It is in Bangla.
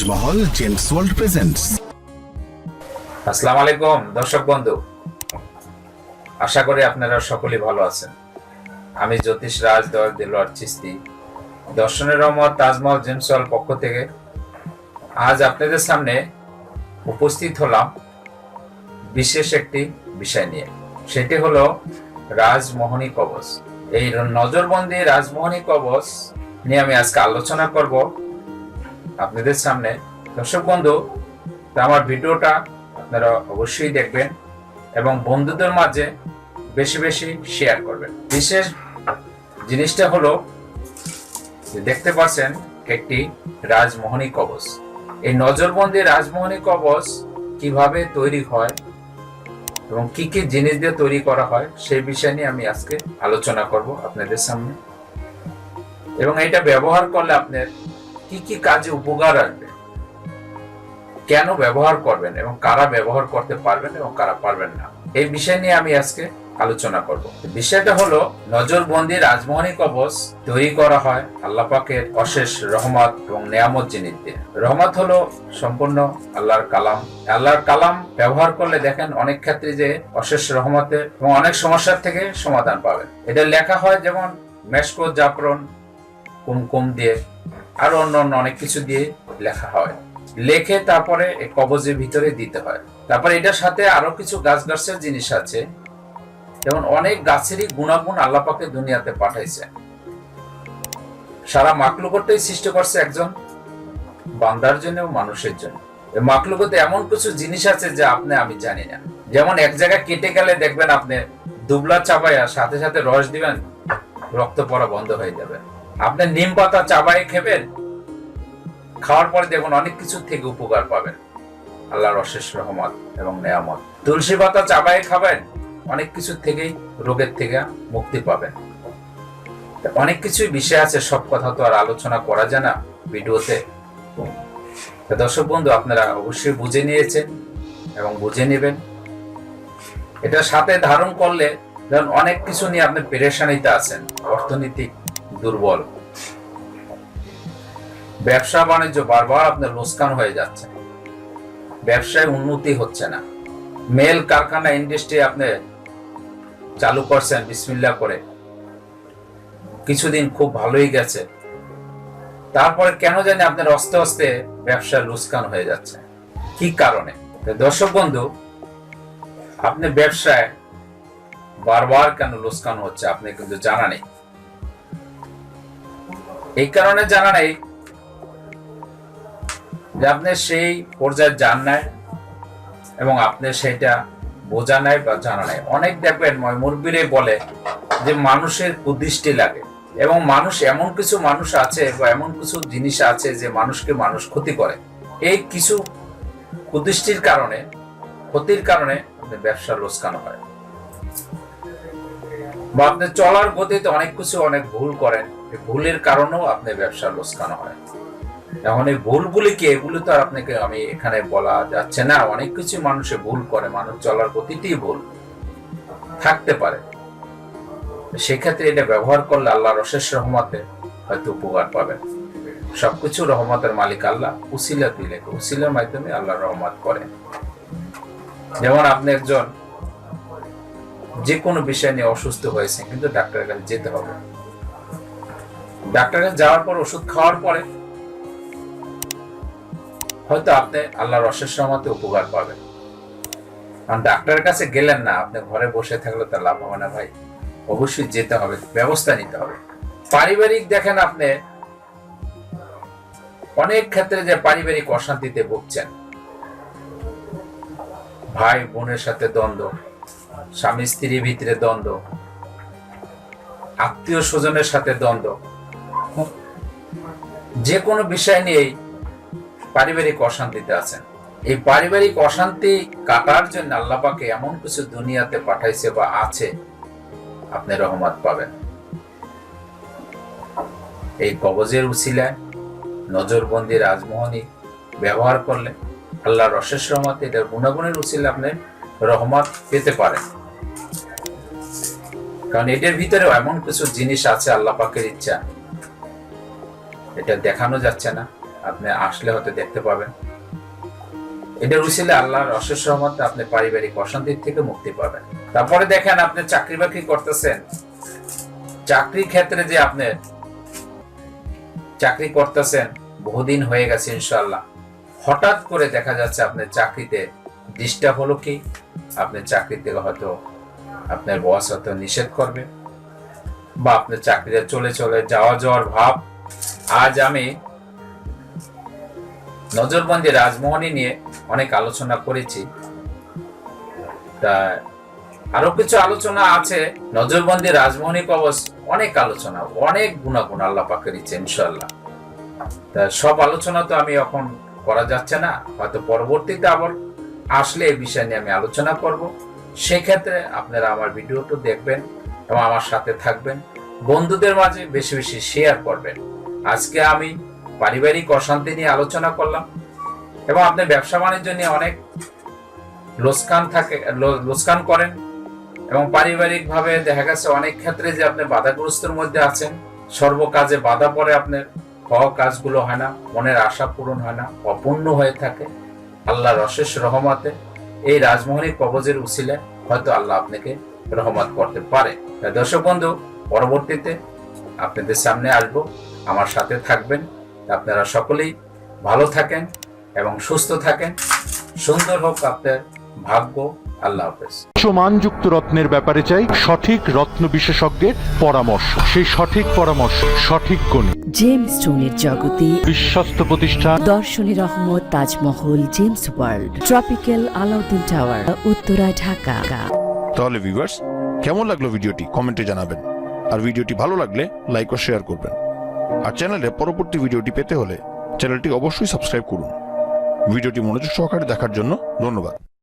Taj Mahal gems world presents. আলাইকুম দর্শক বন্ধু। আশা করি আপনারা ভালো আছেন। আমি জ্যোতিষ রাজ দিলওয়ার চিস্তি দর্শনের রহমত তাজমহল জেমসওয়াল পক্ষ থেকে। আজ আপনাদের সামনে উপস্থিত হলাম বিশেষ একটি বিষয় নিয়ে। সেটি হলো রাজমোহনী কবচ। এই নজরবন্দি রাজমোহনী কবচ নিয়ে আমি আজকে আলোচনা করব। আপনাদের সামনে। দর্শক বন্ধু আমার ভিডিওটা আপনারা অবশ্যই দেখবেন এবং বন্ধুদের মাঝে বেশি বেশি শেয়ার করবেন। বিশেষ জিনিসটা হলো দেখতে পাচ্ছেন একটি রাজমোহনী কবচ। এই নজরবন্দি রাজমোহনী কবচ কীভাবে তৈরি হয় এবং কি কি জিনিস দিয়ে তৈরি করা হয়, সেই বিষয় নিয়ে আমি আজকে আলোচনা করব আপনাদের সামনে। এবং এটা ব্যবহার করলে আপনার কি কি কাজে উপকার আসবে? কেন ব্যবহার করবেন এবং কারা ব্যবহার করতে পারবেন এবং কারা পারবেন না? এই বিষয় নিয়ে আমি আজকে আলোচনা করব। বিষয়টা হলো, নজরবন্দি রাজমোহনী কবচ তৈরি করা হয় আল্লাহ পাকের অশেষ রহমত এবং নিয়ামত জিনিস দিয়ে রহমত হলো সম্পূর্ণ আল্লাহর কালাম। আল্লাহর কালাম ব্যবহার করলে দেখেন অনেক ক্ষেত্রে যে অশেষ রহমতের এবং অনেক সমস্যার থেকে সমাধান পাবেন। এটা লেখা হয় যেমন, মেশকো জাফরন কুমকুম দিয়ে। আরও অন্য অন্য অনেক কিছু দিয়ে লেখা হয়। লেখে তারপরে কবজের ভিতরে দিতে হয়। তারপরে এটার সাথে আরও কিছু গাছ গাছের জিনিস আছে। যেমন অনেক গাছেরই গুণাগুণ আল্লাপাকে দুনিয়াতে পাঠাইছে। সারা মাকলুকটাই সৃষ্টি করছে একজন বান্দার জন্য মানুষের জন্য। মাকলুকতে এমন কিছু জিনিস আছে যে আপনি, আমি জানি না। যেমন এক জায়গায় কেটে গেলে দেখবেন আপনি দুবলা চাবাইয়া সাথে সাথে রস দিবেন, রক্ত পড়া বন্ধ হয়ে যাবে। আপনি নিম পাতা চাবাই খেবেন? খাওয়ার পরে দেখুন অনেক কিছু থেকে উপকার পাবেন। আল্লাহর অশেষ রহমত এবং নেয়ামত। তুলসী পাতা চাবাই খাবেন? অনেক কিছু থেকেই রোগের থেকে মুক্তি পাবেন। অনেক কিছুই বিষয় আছে, সব কথা তো আর আলোচনা করা যায় না ভিডিওতে। দর্শক বন্ধু, আপনারা অবশ্যই বুঝে নিয়েছেন এবং বুঝে নেবেন। এটা সাথে ধারণ করলে অনেক কিছু নিয়ে আপনি পেরেশানিতে আছেন অর্থনৈতিক দুর্বল। ব্যবসা বাণিজ্য বারবার আপনার লোসকান হয়ে যাচ্ছে। ব্যবসায় উন্নতি হচ্ছে না। মেল কারখানা ইন্ডাস্ট্রি আপনি চালু করছেন বিসমিল্লা করে। কিছুদিন খুব ভালোই গেছে। তারপরে কেন জানি আপনার আস্তে আস্তে ব্যবসা লুসকান হয়ে যাচ্ছে। কি কারণে? দর্শক বন্ধু, আপনি ব্যবসায় বারবার কেন লোসকান হচ্ছে, আপনি কিন্তু জানা নেই। এই কারণে জানা নেই যে আপনি সেই পর্যায়ে যান নাই এবং আপনি সেটা বোঝা নাই বা জানা নাই। অনেক দেখবেন মুরব্বীরে বলে যে মানুষের কুদৃষ্টি লাগে এবং মানুষ এমন কিছু মানুষ আছে বা এমন কিছু জিনিস আছে যে মানুষকে মানুষ ক্ষতি করে। এই কিছু কুদৃষ্টির কারণে, ক্ষতির কারণে আপনার ব্যবসার লোসকান হয় বা আপনি চলার গতিতে অনেক কিছু অনেক ভুল করেন। ভুলের কারণেও আপনার ব্যবসার লোসকান হয়। এখন এই ভুলগুলি কি এগুলো তো আপনাকে, আমি এখানে বলা যাচ্ছে না, অনেক কিছু মানুষে ভুল করে, মানুষ চলার গতিটি ভুল। থাকতে পারে। সেক্ষেত্রে এটা ব্যবহার করলে আল্লাহর অশেষ রহমতে হয়তো উপকার পাবেন। সবকিছু রহমতের মালিক আল্লাহ উসিলা দিলে উসিলার মাধ্যমে আল্লাহ রহমত করে যেমন আপনি একজন, যে কোনো বিষয় নিয়ে অসুস্থ হয়েছে কিন্তু ডাক্তারের কাছে যেতে হবে। ডাক্তারের যাওয়ার পর ওষুধ খাওয়ার পরে হয়তো আপনি আল্লাহর অশেষ রহমতে উপকার পাবেন। কারণ ডাক্তারের কাছে গেলেন না, আপনি ঘরে বসে থাকলে তার লাভ হবে না ভাই। অবশ্যই যেতে হবে, ব্যবস্থা নিতে হবে। পারিবারিক দেখেন আপনি, অনেক ক্ষেত্রে যে পারিবারিক অশান্তিতে ভুগছেন। ভাই বোনের সাথে দ্বন্দ্ব, স্বামী স্ত্রীর ভিতরে দ্বন্দ্ব, আত্মীয় স্বজনের সাথে দ্বন্দ্ব। যে কোনো বিষয় নিয়েই পারিবারিক অশান্তিতে আছেন। এই পারিবারিক অশান্তি কাটার জন্য আল্লাপাকে এমন কিছু দুনিয়াতে পাঠাইছে বা আছে, আপনি রহমত পাবেন। এই কবজের উসিলায় নজরবন্দি রাজমোহনী ব্যবহার করলে আল্লাহর অশেষ রহমত এটার গুণাগুণের উসিলে আপনি রহমত পেতে পারেন। কারণ এটার ভিতরেও এমন কিছু জিনিস আছে আল্লাহ পাকের ইচ্ছা। এটা দেখানো যাচ্ছে না। আপনি আসলে হয়তো দেখতে পাবেন। এটার উচিলে আল্লাহর অশেষ রহমত, আপনি পারিবারিক অশান্তির থেকে মুক্তি পাবেন। তারপরে দেখেন, আপনি চাকরি বাকরি করতেছেন। চাকরি ক্ষেত্রে যে আপনি চাকরি করতেছেন, বহুদিন হয়ে গেছে ইনশাল্লাহ হঠাৎ করে দেখা যাচ্ছে আপনার চাকরিতে ডিস্টার্ব হলো কি? আপনি চাকরি থেকে হয়তো আপনার বস হয়তো নিষেধ করবে। বা আপনার চাকরিতে চলে চলে যাওয়া যাওয়ার ভাব আজ আমি নজরবন্দি রাজমোহনী নিয়ে অনেক আলোচনা করেছি। তা আরও কিছু আলোচনা আছে। নজরবন্দি রাজমোহনী কবচ অনেক আলোচনা, অনেক গুণাগুণ আল্লাহ পাকের ইচ্ছে ইনশাল্লাহ তা সব আলোচনা তো আমি এখন করা যাচ্ছে না, হয়তো পরবর্তীতে আবার আসলে এই বিষয় নিয়ে আমি আলোচনা করব। সেক্ষেত্রে আপনারা আমার ভিডিওটা দেখবেন এবং আমার সাথে থাকবেন। বন্ধুদের মাঝে বেশি বেশি শেয়ার করবেন। আজকে আমি পারিবারিক অশান্তি নিয়ে আলোচনা করলাম এবং আপনি ব্যবসা বাণিজ্য নিয়ে অনেক লোসকান থাকে লোসকান করেন এবং পারিবারিক ভাবে দেখা গেছে অনেক ক্ষেত্রে যে আপনি বাধাগ্রস্তর মধ্যে আছেন সর্ব কাজে বাধা পড়ে আপনার, হওয়া কাজগুলো হয় না, মনের আশা পূরণ হয় না, অপূর্ণ হয়ে থাকে, আল্লাহর অশেষ রহমতে এই রাজমোহনী কবজের উসিলে হয়তো আল্লাহ আপনাকে রহমত করতে পারে। দর্শক বন্ধু, পরবর্তীতে আপনাদের সামনে আসব। আমার সাথে থাকবেন। আপনারা সকলেই ভালো থাকেন এবং সুস্থ থাকেন। সুন্দর হোক আপনার ভাগ্য। আল্লাহ হাফেজ। রত্নের ব্যাপারে চাই সঠিক রত্ন বিশেষজ্ঞের পরামর্শ। সেই সঠিক পরামর্শ সঠিক গণিত জেমস স্টোনের জগতে বিশ্বস্ত প্রতিষ্ঠান। দর্শনী Rahmat Tajmahal gems world. Tropical Alauddin tower Uttara Dhaka. তাহলে ভিউয়ার্স কেমন লাগল ভিডিওটি? কমেন্টে জানাবেন। আর ভিডিওটি ভালো লাগলে লাইক ও শেয়ার করবেন। আর চ্যানেলে পরবর্তী ভিডিওটি পেতে হলে চ্যানেলটি অবশ্যই সাবস্ক্রাইব করুন। ভিডিওটি মনোযোগ সহকারে দেখার জন্য ধন্যবাদ।